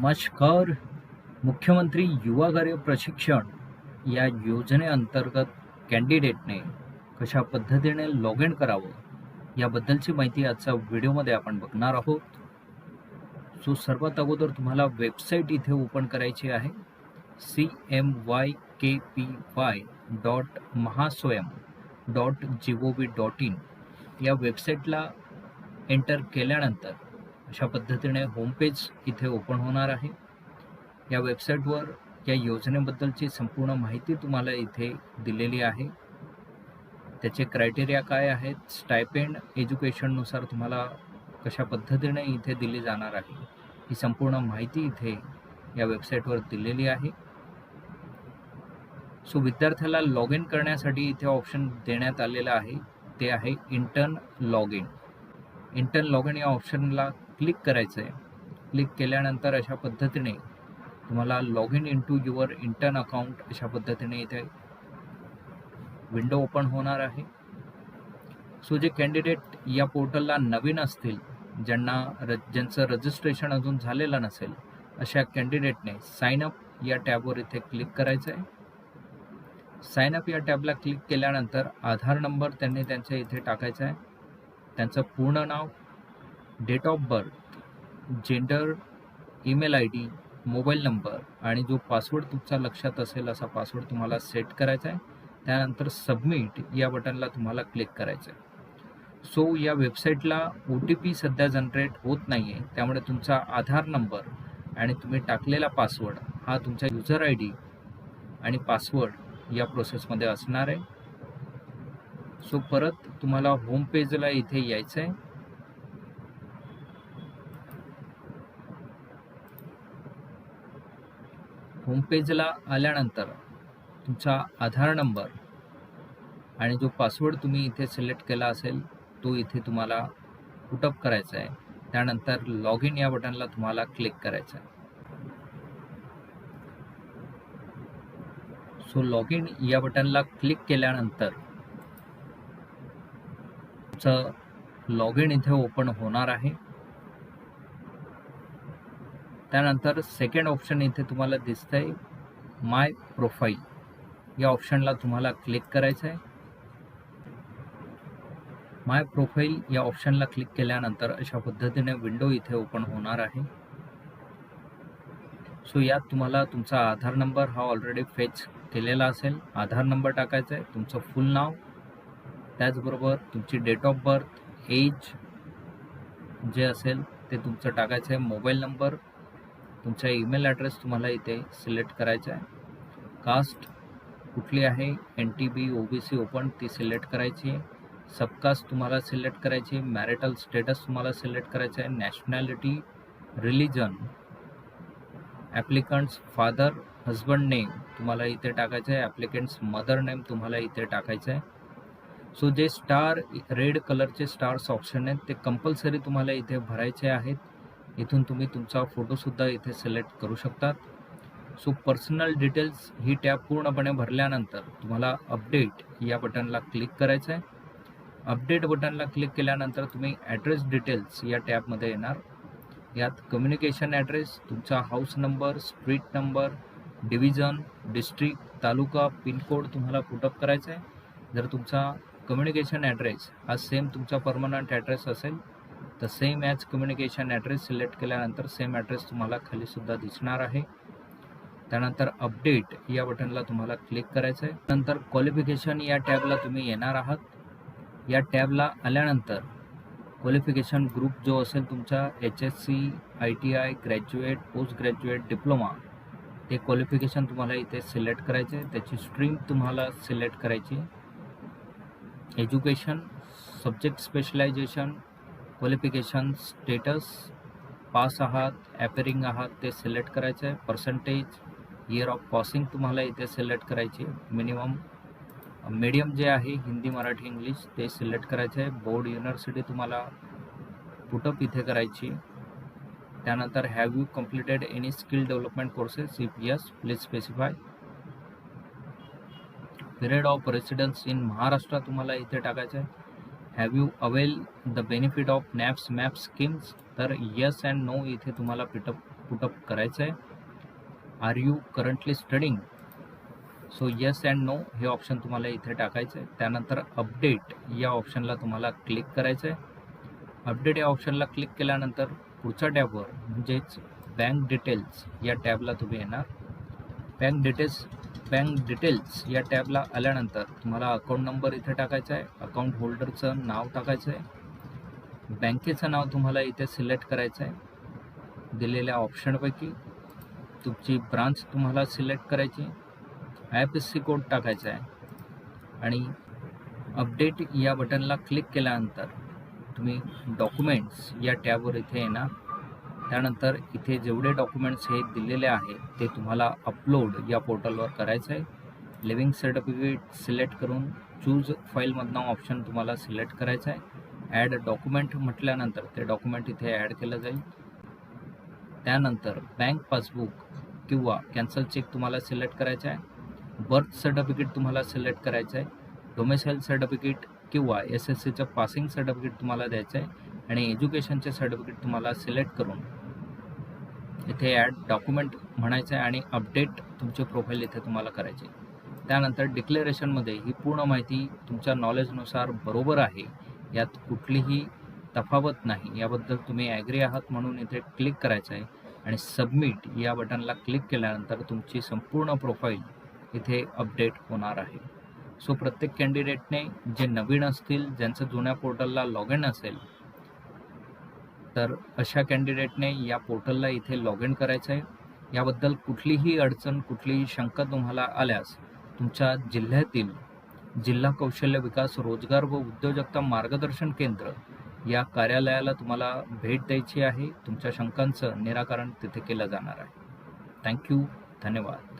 नमस्कार. मुख्यमंत्री युवा कार्य प्रशिक्षण या योजनेअंतर्गत कॅन्डिडेटने कशा पद्धतीने लॉग इन करावं याबद्दलची माहिती आजच्या व्हिडिओमध्ये आपण बघणार आहोत. सो सर्वात अगोदर तुम्हाला वेबसाईट इथे ओपन करायची आहे. C M Y K P Y dot Mahaswayam dot G O V dot in या वेबसाईटला एंटर केल्यानंतर अशा पद्धतीने होमपेज इथे ओपन होणार आहे. या वेबसाईटवर या योजनेबद्दलची संपूर्ण माहिती तुम्हाला इथे दिलेली आहे. त्याचे क्रायटेरिया काय आहेत? स्टायपेंड एज्युकेशननुसार तुम्हाला कशा पद्धतीने इथे दिली जाणार आहे? ही संपूर्ण माहिती इथे या वेबसाईटवर दिलेली आहे. सो विद्यार्थ्याला लॉग इन करण्यासाठी इथे ऑप्शन देण्यात आलेलं आहे. ते आहे intern log in intern log in या ऑप्शनला क्लिक करायचं आहे क्लिक केल्यानंतर अशा पद्धतीने तुम्हाला log in into your intern account अशा पद्धतीने इथे विंडो ओपन होणार आहे. सो जे कॅन्डिडेट या पोर्टलला नवीन असतील ज्यांना र ज्यांचं रजिस्ट्रेशन अजून झालेलं नसेल अशा कॅन्डिडेटने साइन अप या टॅबवर इथे क्लिक करायचं आहे साइन अप या टॅबला क्लिक केल्यानंतर आधार नंबर त्यांनी त्यांच्या इथे टाकायचा आहे त्यांचं पूर्ण नाव date of birth gender email I D mobile number आणि जो पासवर्ड तुमचा लक्षात असेल असा पासवर्ड तुम्हाला सेट करायचा आहे त्यानंतर सबमिट या बटनला तुम्हाला क्लिक करायचं आहे. सो या वेबसाईटला ओ टी पी सध्या जनरेट होत नाही आहे त्यामुळे तुमचा आधार नंबर आणि तुम्ही टाकलेला पासवर्ड हा तुमचा युजर आय डी आणि पासवर्ड या प्रोसेसमध्ये असणार आहे. सो परत तुम्हाला होम पेजला इथे यायचं आहे. होमपेजला आल्यानंतर तुमचा आधार नंबर आणि जो पासवर्ड तुम्ही इथे सिलेक्ट केला असेल तो इथे तुम्हाला पुटअप करायचा आहे. त्यानंतर लॉग इन या बटनला तुम्हाला क्लिक करायचं आहे. सो लॉग इन या बटनला क्लिक केल्यानंतर तुमचं लॉग इन इथे ओपन होणार आहे. त्यानंतर सेकंड ऑप्शन इथे तुम्हाला दिसतंय माय प्रोफाईल या ऑप्शनला तुम्हाला क्लिक करायचं आहे माय प्रोफाईल या ऑप्शनला क्लिक केल्यानंतर अशा पद्धतीने विंडो इथे ओपन होणार आहे. सो यात तुम्हाला तुमचा आधार नंबर हा ऑलरेडी फेच केलेला असेल. आधार नंबर टाकायचा आहे तुमचं फुल नाव. त्याचबरोबर तुमची डेट ऑफ बर्थ एज जे असेल ते तुमचं टाकायचं आहे मोबाईल नंबर तुमचा ईमेल ॲड्रेस तुम्हाला इथे सिलेक्ट करायचा आहे. कास्ट कुठली आहे? N T B O B C open ती सिलेक्ट करायची आहे. सबकास्ट तुम्हाला सिलेक्ट करायची आहे. मॅरिटल स्टेटस तुम्हाला सिलेक्ट करायचं आहे. Nationality religion applicant's father husband name तुम्हाला इथे टाकायचं आहे. ॲप्लिकंट्स मदर नेम तुम्हाला इथे टाकायचं आहे. सो जे स्टार रेड कलरचे स्टार्स ऑप्शन आहेत ते कंपल्सरी तुम्हाला इथे भरायचे आहेत. इथून तुम्ही तुमचा फोटोसुद्धा इथे सिलेक्ट करू शकतात. सो पर्सनल डिटेल्स ही टॅब पूर्णपणे भरल्यानंतर तुम्हाला अपडेट या बटनला क्लिक करायचं आहे अपडेट बटनला क्लिक केल्यानंतर तुम्ही ॲड्रेस डिटेल्स या टॅबमध्ये येणार. यात कम्युनिकेशन ॲड्रेस तुमचा house number street number division district taluka pincode तुम्हाला पुटअप करायचा आहे जर तुमचा कम्युनिकेशन ॲड्रेस हा सेम तुमचा परमनंट ॲड्रेस असेल तर same as communication address select केल्यानंतर सेम ॲड्रेस तुम्हाला खालीसुद्धा दिसणार आहे. त्यानंतर अपडेट या बटनला तुम्हाला क्लिक करायचं आहे. नंतर क्वालिफिकेशन या टॅबला तुम्ही येणार आहात. या टॅबला आल्यानंतर क्वालिफिकेशन ग्रुप जो असेल तुमचा H S C I T I graduate post graduate diploma ते क्वालिफिकेशन तुम्हाला इथे सिलेक्ट करायचे त्याची स्ट्रीम तुम्हाला सिलेक्ट करायची education subject specialisation qualification status pass आहात ॲपेरिंग आहात ते सिलेक्ट करायचं आहे. पर्सेंटेज इयर ऑफ पासिंग तुम्हाला इथे सिलेक्ट करायची आहे. मिनिमम मीडियम जे आहे हिंदी मराठी इंग्लिश ते सिलेक्ट करायचं आहे. बोर्ड युनिव्हर्सिटी तुम्हाला पुटअप इथे करायची त्यानंतर have you completed any skill development courses if yes please specify period of residence in Maharashtra तुम्हाला इथे टाकायचं आहे. Have you avail the benefit of NAPS MAP schemes तर यस अँड नो इथे तुम्हाला पिटअप पुटअप करायचं आहे are you currently studying so yes and no हे ऑप्शन तुम्हाला इथे टाकायचं आहे त्यानंतर अपडेट या ऑप्शनला तुम्हाला क्लिक करायचं आहे अपडेट या ऑप्शनला क्लिक केल्यानंतर पुढच्या टॅबवर म्हणजेच बँक डिटेल्स या टॅबला तुम्ही येणार. बँक डिटेल्स बँक डिटेल्स या टॅबला आल्यानंतर तुम्हाला अकाउंट नंबर इथे टाकायचा आहे अकाउंट होल्डरचं नाव टाकायचं आहे बँकेचं नाव तुम्हाला इथे सिलेक्ट करायचं आहे दिलेल्या ऑप्शनपैकी तुमची ब्रांच तुम्हाला सिलेक्ट करायची ॲप एस सी कोड टाकायचा आहे आणि अपडेट या बटनला क्लिक केल्यानंतर तुम्ही डॉक्युमेंट्स या टॅबवर इथे येणार. त्यानंतर इथे जेवढे डॉक्युमेंट्स हे दिलेले आहे ते तुम्हाला अपलोड या पोर्टलवर करायचं आहे लिव्हिंग सर्टिफिकेट सिलेक्ट करून चूज फाईलमधनं ऑप्शन तुम्हाला सिलेक्ट करायचं आहे ॲड डॉक्युमेंट म्हटल्यानंतर ते डॉक्युमेंट इथे ॲड केलं जाईल. त्यानंतर बँक पासबुक किंवा कॅन्सल चेक तुम्हाला सिलेक्ट करायचा आहे बर्थ सर्टिफिकेट तुम्हाला सिलेक्ट करायचं आहे डोमेसाईल सर्टिफिकेट किंवा एस एस सीचं पासिंग सर्टिफिकेट तुम्हाला द्यायचं आहे आणि एज्युकेशनचे सर्टिफिकेट तुम्हाला सिलेक्ट करून इथे ॲड डॉक्युमेंट म्हणायचं आहे आणि अपडेट तुमचे प्रोफाईल इथे तुम्हाला करायचे त्यानंतर डिक्लेरेशनमध्ये ही पूर्ण माहिती तुमच्या नॉलेजनुसार बरोबर आहे यात कुठलीही तफावत नाही. याबद्दल तुम्ही ॲग्री आहात म्हणून इथे क्लिक करायचं आहे आणि सबमिट या बटनला क्लिक केल्यानंतर तुमची संपूर्ण प्रोफाईल इथे अपडेट होणार आहे. सो प्रत्येक कॅन्डिडेटने जे नवीन असतील ज्यांचं जुन्या पोर्टलला लॉग इन असेल तर अशा कॅन्डिडेटने या पोर्टलला इथे लॉग इन करायचं आहे. याबद्दल कुठलीही अडचण कुठलीही शंका तुम्हाला आल्यास तुमच्या जिल्ह्यातील जिल्हा कौशल्य विकास रोजगार व उद्योजकता मार्गदर्शन केंद्र या कार्यालयाला तुम्हाला भेट द्यायची आहे. तुमच्या शंकांचं निराकरण तिथे केलं जाणार आहे. थँक्यू धन्यवाद.